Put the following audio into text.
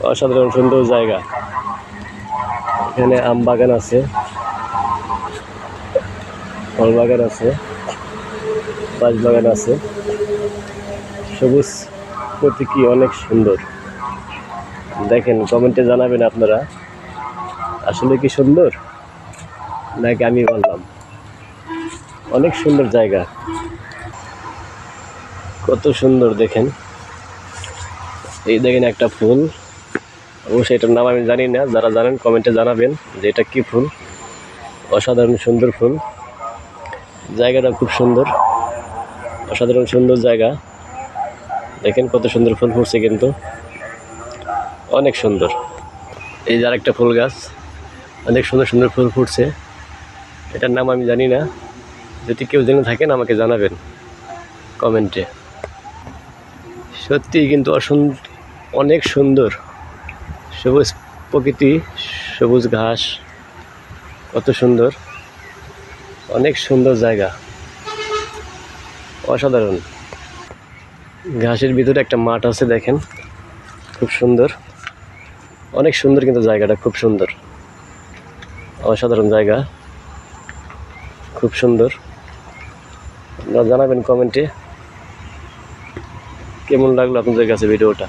অসাধারণ, সুন্দর জায়গা। এখানে আম বাগান আছে। ফল বাগান আছে। বাঁশ বাগান আছে। সবুজ প্রতীকী অনেক সুন্দর। দেখেন, কমেন্টে জানাবেন আপনারা, আসলে কি সুন্দর? নাকি আমি বললাম? অনেক সুন্দর জায়গা। কত সুন্দর, দেখেন। এই দেখেন একটা ফুল। অবশ্যই এটার নাম আমি জানি না, যারা জানেন কমেন্টে জানাবেন যে এটা কী ফুল। অসাধারণ সুন্দর ফুল। জায়গাটা খুব সুন্দর। অসাধারণ সুন্দর জায়গা। দেখেন কত সুন্দর ফুল ফুটছে কিন্তু। অনেক সুন্দর। এই যে আরেকটা ফুল গাছ। অনেক সুন্দর সুন্দর ফুল ফুটছে। এটার নাম আমি জানি না। যদি কেউ জেনে থাকেন, আমাকে জানাবেন কমেন্টে। সত্যি কিন্তু অসুন অনেক সুন্দর। সবুজ প্রকৃতি, সবুজ ঘাস, কত সুন্দর। অনেক সুন্দর জায়গা। অসাধারণ। ঘাসের ভিতরে একটা মাঠ আছে দেখেন। খুব সুন্দর। অনেক সুন্দর কিন্তু জায়গাটা, খুব সুন্দর। অসাধারণ জায়গা। খুব সুন্দর। আপনারা জানাবেন কমেন্টে। কেমন লাগল আপনাদের কাছে ভিডিওটা?